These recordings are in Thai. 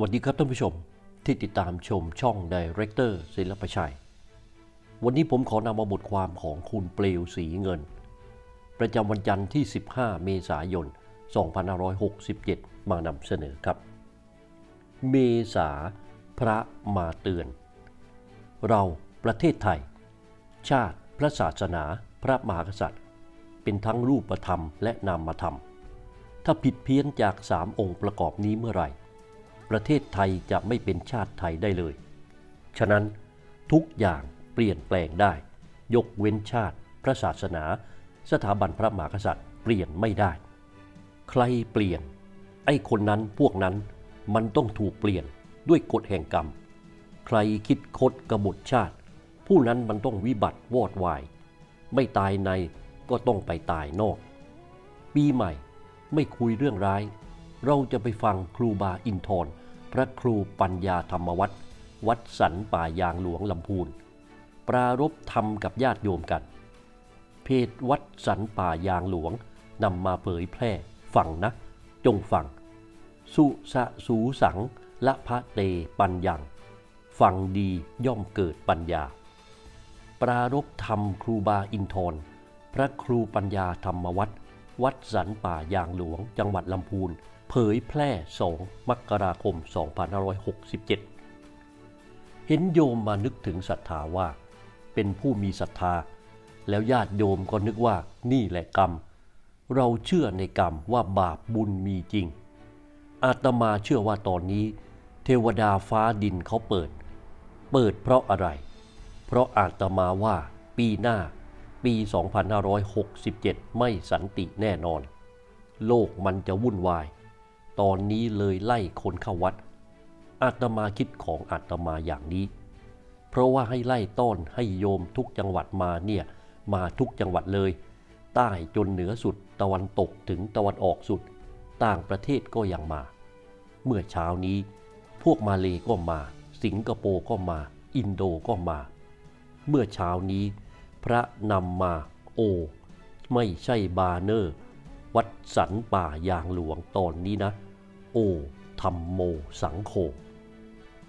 วัสดีครับท่านผู้ชมที่ติดตามชมช่องดีเรคเตอร์ศิลปชัย วันนี้ผมขอนำมาบทความของคุณเปลวสีเงิน ประจำวันจันทร์ที่ 15 เมษายน 2567 มานำเสนอครับ เมษาพระมาเตือน เราประเทศไทย ชาติพระศาสนา พระมหากษัตริย์ เป็นทั้งรูปธรรมและนามธรรม ถ้าผิดเพี้ยนจากสามองค์ประกอบนี้เมื่อไหร่ ประเทศไทยจะไม่เป็นชาติไทยได้เลย ฉะนั้นทุกอย่างเปลี่ยนแปลงได้ ยกเว้นชาติ พระศาสนา สถาบันพระมหากษัตริย์ เปลี่ยนไม่ได้ ใครเปลี่ยน ไอ้คนนั้นพวกนั้นมันต้องถูกเปลี่ยนด้วยกฎแห่งกรรม ใครคิดคดกบฏชาติ ผู้นั้นมันต้องวิบัติวอดวาย ไม่ตายในก็ต้องไปตายนอก ปีใหม่ไม่คุยเรื่องร้าย เราจะไปฟังครูบาอินทร์พระครูปัญญาธรรมวัดวัดสันป่ายางหลวงลำพูน ปรารบธรรมกับญาติโยมกัน เพจวัดสันป่ายางหลวงนำมาเผยแพร่ฟังนะ จงฟัง สุสะสูสังละพระเตปัญญัง ฟังดีย่อมเกิดปัญญา ปรารบธรรมครูบาอินทร์พระครูปัญญาธรรมวัดวัดสันป่ายางหลวงจังหวัดลำพูน เผยแพร่ 2 มกราคม 2567 เห็นโยมมานึกถึงศรัทธาว่า เป็นผู้มีศรัทธา แล้วญาติโยมก็นึกว่านี่แหละกรรม เราเชื่อในกรรมว่าบาปบุญมีจริง อาตมาเชื่อว่าตอนนี้ เทวดาฟ้าดินเขาเปิด เปิดเพราะอะไร เพราะอาตมาว่าปีหน้าปี 2567 ไม่สันติแน่นอน โลกมันจะวุ่นวาย ตอนนี้เลยไล่คนเข้าวัด อาตมาคิดของอาตมาอย่างนี้ เพราะว่าให้ไล่ต้อนให้โยมทุกจังหวัดมาเนี่ยมาทุกจังหวัดเลย ใต้จนเหนือสุดตะวันตกถึงตะวันออกสุด ต่างประเทศก็ยังมา เมื่อเช้านี้พวกมาเลก็มา สิงคโปร์ก็มา อินโดก็มา เมื่อเช้านี้ พระนำมาโอ ไม่ใช่บาเนอร์ วัดสันป่ายางหลวงตอนนี้นะ โอธรรมโมสังโฆ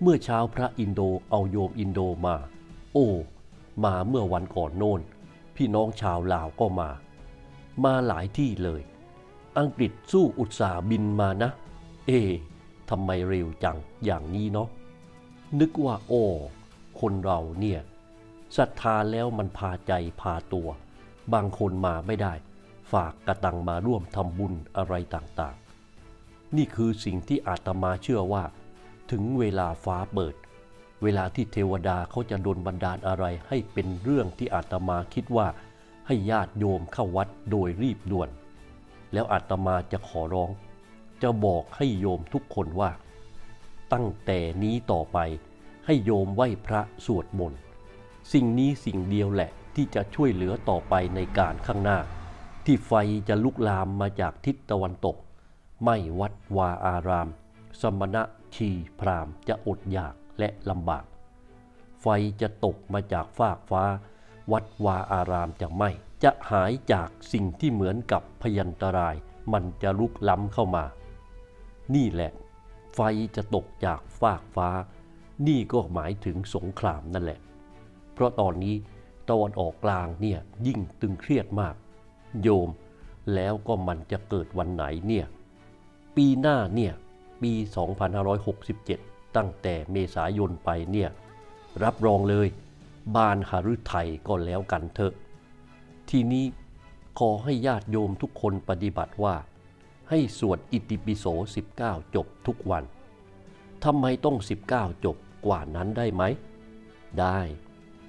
เมื่อเช้าพระอินโดเอาโยมอินโดมา โอมาเมื่อวันก่อนโน้นพี่น้องชาวลาวก็มา มาหลายที่เลย อังกฤษสู้อุตสาบินมานะ เอ๊ทำไมเร็วจังอย่างนี้เนาะนึกว่าโอ้คนเราเนี่ยศรัทธาแล้วมันพาใจพาตัว บางคนมาไม่ได้ ฝากกระตังมาร่วมทำบุญอะไรต่าง นี่คือสิ่งที่อาตมาเชื่อว่า ถึงเวลาฟ้าเปิด เวลาที่เทวดาเขาจะดลบันดาลอะไรให้เป็นเรื่องที่อาตมาคิดว่า ให้ญาติโยมเข้าวัดโดยรีบด่วน แล้วอาตมาจะขอร้อง จะบอกให้โยมทุกคนว่า ตั้งแต่นี้ต่อไปให้โยมไหว้พระสวดมนต์สิ่งนี้สิ่งเดียวแหละที่จะช่วยเหลือต่อไปในการข้างหน้า ที่ไฟจะลุกลามมาจากทิศตะวันตก ไม่วัดวาอาราม สมณะชีพรามจะอดอยากและลำบาก ไฟจะตกมาจากฟากฟ้า วัดวาอารามจะไหม้จะหายจากสิ่งที่เหมือนกับพยันตราย มันจะลุกล้ำเข้ามา นี่แหละ ไฟจะตกจากฟากฟ้า นี่ก็หมายถึงสงครามนั่นแหละ เพราะตอนนี้ตะวันออกกลางเนี่ยยิ่งตึงเครียดมาก โยมแล้วก็มันจะเกิดวันไหนเนี่ย ปีหน้าเนี่ยปี 2567 ตั้งแต่เมษายนไปเนี่ยรับรองเลยบานหฤทัยก็แล้วกันเถอะ ทีนี้ขอให้ญาติโยมทุกคนปฏิบัติว่า ให้สวดอิติปิโส 19 จบทุกวันทำไมต้อง 19 จบกว่านั้นได้ไหม ได้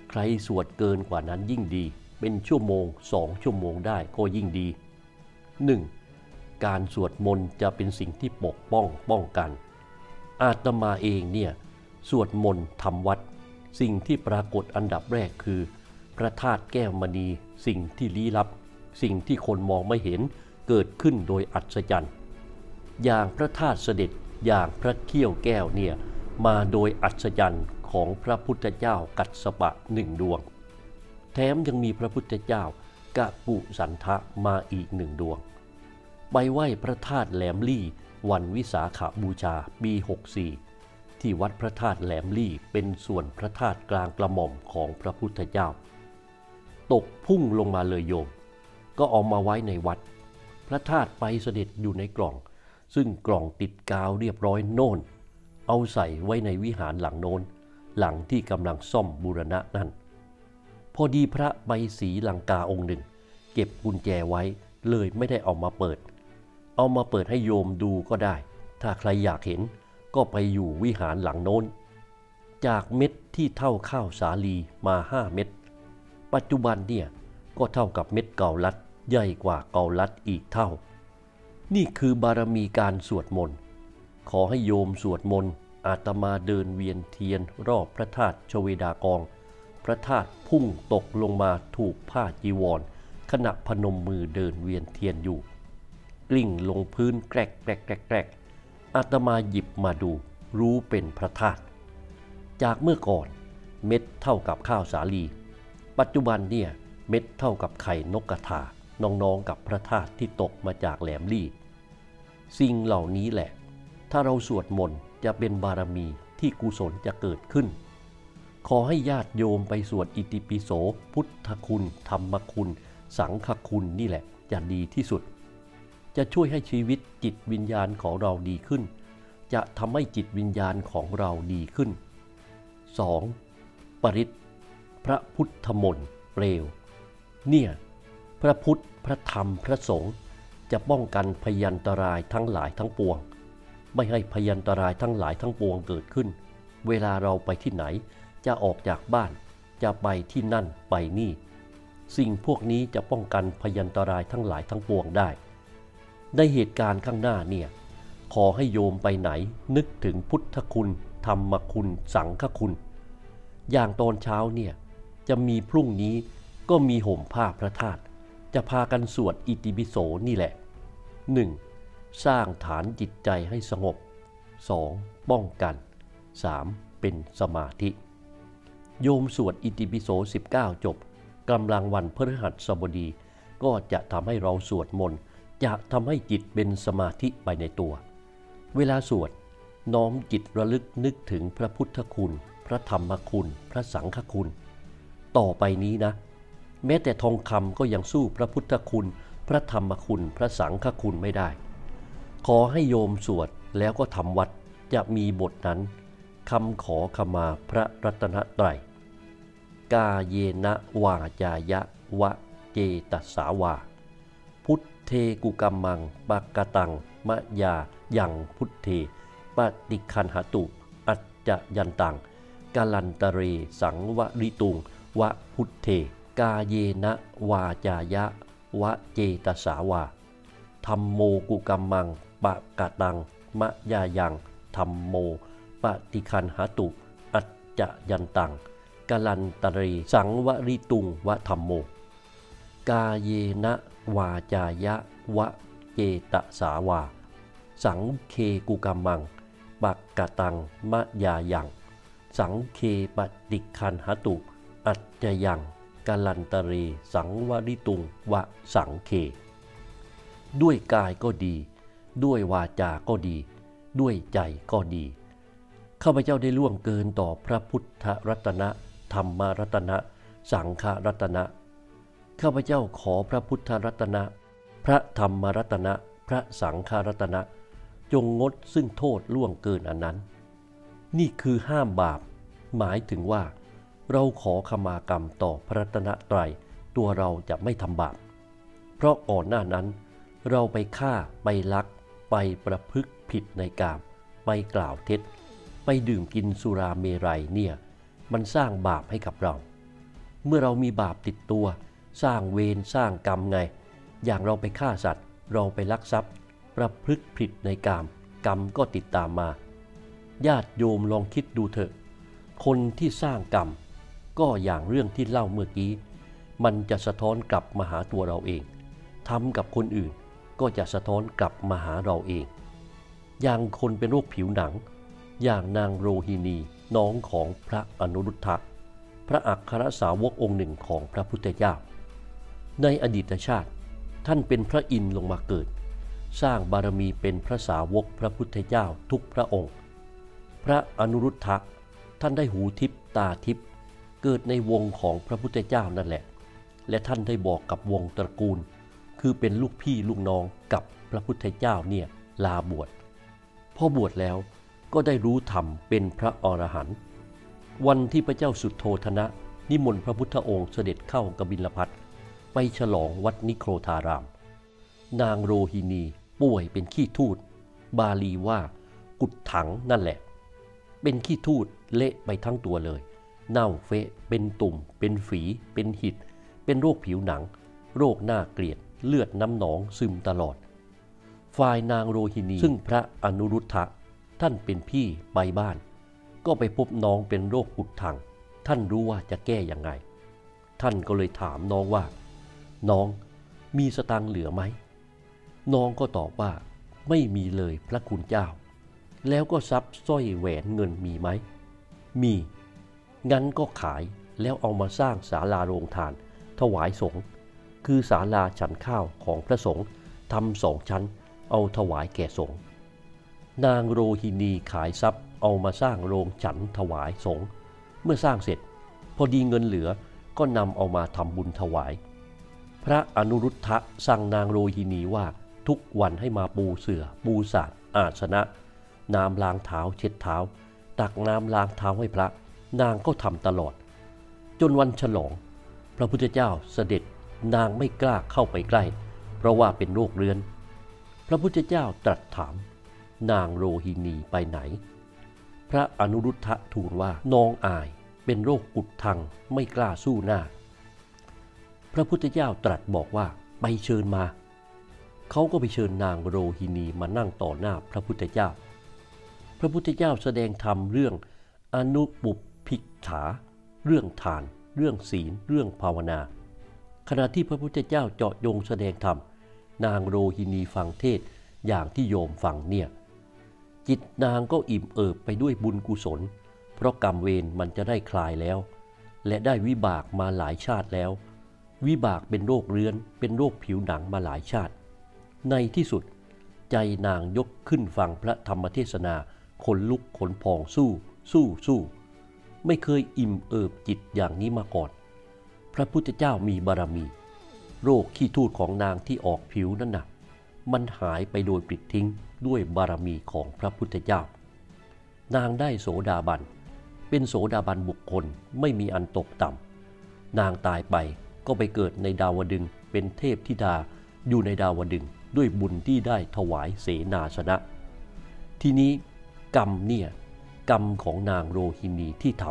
ใครสวดเกินกว่านั้นยิ่งดี เป็นชั่วโมงสองชั่วโมงได้ก็ยิ่งดี 1. การสวดมนต์จะเป็นสิ่งที่ปกป้องป้องกัน อาตมาเองเนี่ยสวดมนต์ทำวัด สิ่งที่ปรากฏอันดับแรกคือ พระธาตุแก้วมณี สิ่งที่ลี้ลับ สิ่งที่คนมองไม่เห็นเกิดขึ้นโดยอัศจรรย์อย่างพระธาตุเสด็จอย่างพระเขี้ยวแก้วเนี่ยมาโดยอัศจรรย์ของพระพุทธเจ้ากัสสปะหนึ่งดวง แถมยังมีพระพุทธเจ้ากะปุสันทะมาอีกหนึ่งดวง ไปไหว้พระธาตุแหลมลี่วันวิสาขาบูชาปี 64 ที่วัดพระธาตุแหลมลี่เป็นส่วนพระธาตุกลางกระหม่อมของพระพุทธเจ้า ตกพุ่งลงมาเลยโยม ก็เอามาไว้ในวัด พระธาตุไปเสด็จอยู่ในกล่อง ซึ่งกล่องติดกาวเรียบร้อยโน่น เอาใส่ไว้ในวิหารหลังโน้น หลังที่กำลังซ่อมบูรณะนั่น พอดีพระใบสีลังกาองค์หนึ่ง เก็บกุญแจไว้เลยไม่ได้เอามาเปิด เอามาเปิดให้โยมดูก็ได้ ถ้าใครอยากเห็นก็ไปอยู่วิหารหลังโน้น จากเม็ดที่เท่าข้าวสาลีมาห้าเม็ด ปัจจุบันเนี่ยก็เท่ากับเม็ดเกาลัดใหญ่กว่าเกาลัดอีกเท่า นี่คือบารมีการสวดมนต์ ขอให้โยมสวดมนต์อาตมาเดินเวียนเทียนรอบพระธาตุชเวดากอง พระธาตุพุ่งตกลงมาถูกผ้าจีวร ขณะพนมมือเดินเวียนเทียนอยู่ กลิ้งลงพื้นแกรกแกรกแกรกแกรกอาตมาหยิบมาดูรู้เป็นพระธาตุจากเมื่อก่อนเม็ดเท่ากับข้าวสาลี ปัจจุบันเนี่ยเม็ดเท่ากับไข่นกกระทาน้องๆกับพระธาตุที่ตกมาจากแหลมลี่ สิ่งเหล่านี้แหละ ถ้าเราสวดมนต์จะเป็นบารมีที่กุศลจะเกิดขึ้น ขอให้ญาติโยมไปสวดอิติปิโส พุทธคุณ ธรรมคุณ สังฆคุณนี่แหละจะดีที่สุด จะช่วยให้ชีวิตจิตวิญญาณของเราดีขึ้น จะทำให้จิตวิญญาณของเราดีขึ้น 2. ปริตพระพุทธมนต์เปลว เนี่ย พระพุทธพระธรรมพระสงฆ์จะป้องกันพยันตรายทั้งหลายทั้งปวง ไม่ให้พยันตรายทั้งหลายทั้งปวงเกิดขึ้น เวลาเราไปที่ไหน จะออกจากบ้าน จะไปที่นั่นไปนี่ สิ่งพวกนี้จะป้องกันพยันตรายทั้งหลายทั้งปวงได้ ในเหตุการณ์ข้างหน้าเนี่ยขอให้โยมไปไหนนึกถึงพุทธคุณ ธรรมคุณ สังฆคุณ อย่างตอนเช้าเนี่ยจะมีพรุ่งนี้ก็มีห่มผ้าพระธาตุจะพากันสวดอิติปิโสนี่แหละ 1. สร้างฐานจิตใจให้สงบ 2. ป้องกัน 3. เป็นสมาธิ โยมสวดอิติปิโส 19 จบกำลังวันพฤหัสบดี ก็จะทำให้เราสวดมนต์ จะทำให้จิตเป็นสมาธิไปในตัว เวลาสวดน้อมจิตระลึกนึกถึงพระพุทธคุณ พระธรรมคุณ พระสังฆคุณ ต่อไปนี้นะ แม้แต่ทองคำก็ยังสู้พระพุทธคุณ พระธรรมคุณ พระสังฆคุณไม่ได้ ขอให้โยมสวดแล้วก็ทำวัดจะมีบทนั้นคำขอขมาพระรัตนตรัย กาเยนะวาจายะวะเจตสาวา พุท เทกุกัมมังปะกะตัง มะยายังพุทเทปฏิคันหตุ อัจจะยันตังกาลันตะเรสังวริตุง วะพุทเท กาเยนะ วาจายะ วะเจตสาวาธรรมโมกุกัมมังปะกะตัง มะยายังธรรมโมปฏิคันหตุ อัจจะยันตังกาลันตะเรสังวริตุงวะธรรมโม กาเยนะ วาจายะวะเจตสาวา สังเคกุกัมมัง ปักกะตังมะยายัง สังเคปฏิคันหตุ อัจจยังกาลันตะเร สังวริตุงวะสังเค ด้วยกายก็ดี ด้วยวาจาก็ดี ด้วยใจก็ดี ข้าพเจ้าได้ล่วงเกินต่อพระพุทธรัตนะ ธรรมรัตนะ สังฆรัตนะ ข้าพเจ้าขอพระพุทธรัตนะ พระธรรมรัตนะ พระสังฆรัตนะ จงงดซึ่งโทษล่วงเกินอันนั้น นี่คือห้ามบาป หมายถึงว่า เราขอขมากรรมต่อพระรัตนตรัยตัวเราจะไม่ทำบาป เพราะก่อนหน้านั้น เราไปฆ่าไปลัก ไปประพฤกผิดในกาม ไปกล่าวเท็จ ไปดื่มกินสุราเมรัยเนี่ย มันสร้างบาปให้กับเรา เมื่อเรามีบาปติดตัว สร้างเวรสร้างกรรมไง อย่างเราไปฆ่าสัตว์ เราไปลักทรัพย์ ประพฤกผิดในกาม กรรมก็ติดตามมา ญาติโยมลองคิดดูเถอะ คนที่สร้างกรรม ก็อย่างเรื่องที่เล่าเมื่อกี้ มันจะสะท้อนกลับมาหาตัวเราเองทำกับคนอื่นก็จะสะท้อนกลับมาหาเราเอง อย่างคนเป็นโรคผิวหนัง อย่างนางโรฮินีน้องของพระอนุรุทธะ พระอัครสาวกองค์หนึ่งของพระพุทธเจ้า ในอดีตชาติ ท่านเป็นพระอินทร์ลงมาเกิด สร้างบารมีเป็นพระสาวกพระพุทธเจ้าทุกพระองค์ พระอนุรุทธะท่านได้หูทิพตาทิพเกิดในวงของพระพุทธเจ้านั่นแหละ และท่านได้บอกกับวงตระกูล คือเป็นลูกพี่ลูกน้องกับพระพุทธเจ้าเนี่ยลาบวชพอบวชแล้วก็ได้รู้ธรรมเป็นพระอรหันต์วันที่พระเจ้าสุดโทธนะ นิมนต์พระพุทธองค์เสด็จเข้ากบิลพัท ไปฉลองวัดนิโครธาราม นางโรฮินีป่วยเป็นขี้ทูดบาลีว่า กุดถังนั่นแหละ เป็นขี้ทูดเละไปทั้งตัวเลย เน่าเฟะ เป็นตุ่ม เป็นฝี เป็นหิด เป็นโรคผิวหนัง โรคหน้าเกลียด เลือดน้ำหนองซึมตลอด ฝ่ายนางโรฮินีซึ่งพระอนุรุทธะท่านเป็นพี่ไปบ้าน ก็ไปพบน้องเป็นโรคกุดถัง ท่านรู้ว่าจะแก้อยังไง ท่านก็เลยถามน้องว่า น้องมีสตังค์เหลือไหม น้องก็ตอบว่า ไม่มีเลยพระคุณเจ้า แล้วก็ทรัพย์สร้อยแหวนเงินมีไหม มี งั้นก็ขายแล้วเอามาสร้างศาลาโรงทาน ถวายสงฆ์ คือศาลาฉันข้าวของพระสงฆ์ทำสองชั้น เอาถวายแก่สงฆ์ นางโรฮินีขายทรัพย์เอามาสร้างโรงฉันถวายสงฆ์ เมื่อสร้างเสร็จ พอดีเงินเหลือก็นำเอามาทำบุญถวาย พระอนุรุทธะสั่งนางโรฮินีว่าทุกวันให้มาปูเสือ่อปูสาดอาสนะ น้ำล้างเท้าเช็ดเท้า ตักน้ำล้างเท้าให้พระ นางก็ทำตลอด จนวันฉลอง พระพุทธเจ้าเสด็จนางไม่กล้าเข้าไปใกล้ เพราะว่าเป็นโรคเรื้อน พระพุทธเจ้าตรัสถาม นางโรฮินีไปไหน พระอนุรุทธะทูลว่าน้องอายเป็นโรคกุดทังไม่กล้าสู้หน้า พระพุทธเจ้าตรัสบอกว่าไปเชิญมา เขาก็ไปเชิญนางโรฮินีมานั่งต่อหน้าพระพุทธเจ้า พระพุทธเจ้าแสดงธรรมเรื่องอนุปุปพิกถา เรื่องทาน เรื่องศีล เรื่องภาวนา ขณะที่พระพุทธเจ้าเจาะจงแสดงธรรม นางโรฮินีฟังเทศอย่างที่โยมฟังเนี่ย จิตนางก็อิ่มเอิบไปด้วยบุญกุศล เพราะกรรมเวรมันจะได้คลายแล้ว และได้วิบากมาหลายชาติแล้ว วิบากเป็นโรคเรื้อน เป็นโรคผิวหนังมาหลายชาติ ในที่สุด ใจนางยกขึ้นฟังพระธรรมเทศนาขนลุกขนพองสู้ สู้สู้ ไม่เคยอิ่มเอิบจิตอย่างนี้มาก่อน พระพุทธเจ้ามีบารมี โรคขี้ทูดของนางที่ออกผิวนั่นนะมันหายไปโดยปลิดทิ้งด้วยบารมีของพระพุทธเจ้า นางได้โสดาบัน เป็นโสดาบันบุคคลไม่มีอันตกต่ำนางตายไป ก็ไปเกิดในดาวดึงเป็นเทพธิดาอยู่ในดาวดึงด้วยบุญที่ได้ถวายเสนาสนะ ทีนี้กรรมเนี่ยกรรมของนางโรฮินีที่ท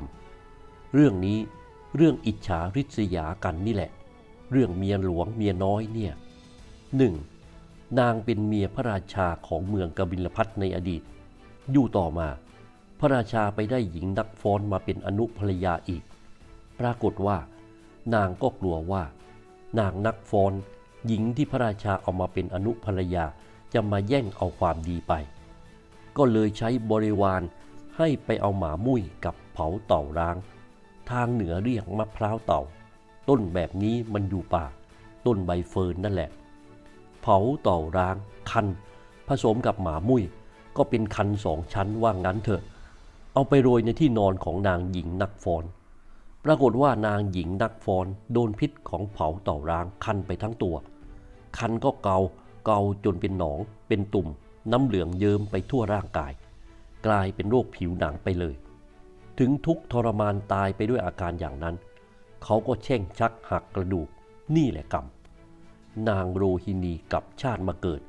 ำเรื่องนี้เรื่องอิจฉาริษยากันนี่แหละ เรื่องเมียหลวงเมียน้อยเนี่ยหนึ่งนางเป็นเมียพระราชาของเมืองกบิลพัทในอดีต อยู่ต่อมา พระราชาไปได้หญิงนักฟ้อนมาเป็นอนุภรยาอีก ปรากฏว่า นางก็กลัวว่า นางนักฟ้อนหญิงที่พระราชาเอามาเป็นอนุภรรยาจะมาแย่งเอาความดีไป ก็เลยใช้บริวารให้ไปเอาหมามุ้ยกับเผาเต่าร้าง ทางเหนือเรียกมะพร้าวเต่า ต้นแบบนี้มันอยู่ป่า ต้นใบเฟิร์นนั่นแหละ เผาเต่าร้างคัน ผสมกับหมามุ้ยก็เป็นคันสองชั้นว่างั้นเถอะ เอาไปโรยในที่นอนของนางหญิงนักฟ้อน ปรากฏว่านางหญิงนักฟ้อนโดนพิษของเผาเต่าร้างคันไปทั้งตัว คันก็เกาเกาจนเป็นหนอง เป็นตุ่ม น้ำเหลืองเยิ้มไปทั่วร่างกาย กลายเป็นโรคผิวหนังไปเลย ถึงทุกทรมานตายไปด้วยอาการอย่างนั้น เขาก็แช่งชักหักกระดูกนี่แหละกรรม นางโรฮินีกับชาติมาเกิด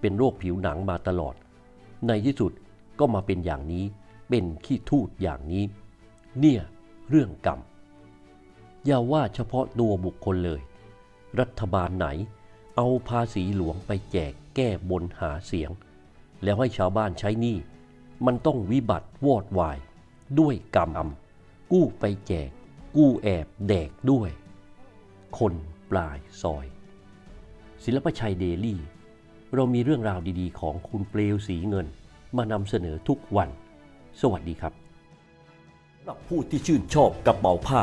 เป็นโรคผิวหนังมาตลอด ในที่สุดก็มาเป็นอย่างนี้ เป็นขี้ทูดอย่างนี้ เนี่ยเรื่องกรรม อย่าว่าเฉพาะตัวบุคคลเลย รัฐบาลไหน เอาภาษีหลวงไปแจกแก้บนหาเสียง แล้วให้ชาวบ้านใช้หนี้ มันต้องวิบัติวอดวาย ด้วยกรรมกู้ไปแจก กู้แอบแดกด้วย คนปลายซอย ศิลปชัยเดลี่ เรามีเรื่องราวดีๆ ของคุณเปลวสีเงิน มานำเสนอทุกวัน สวัสดีครับสำหรับผู้ที่ชื่นชอบกระเป๋าผ้า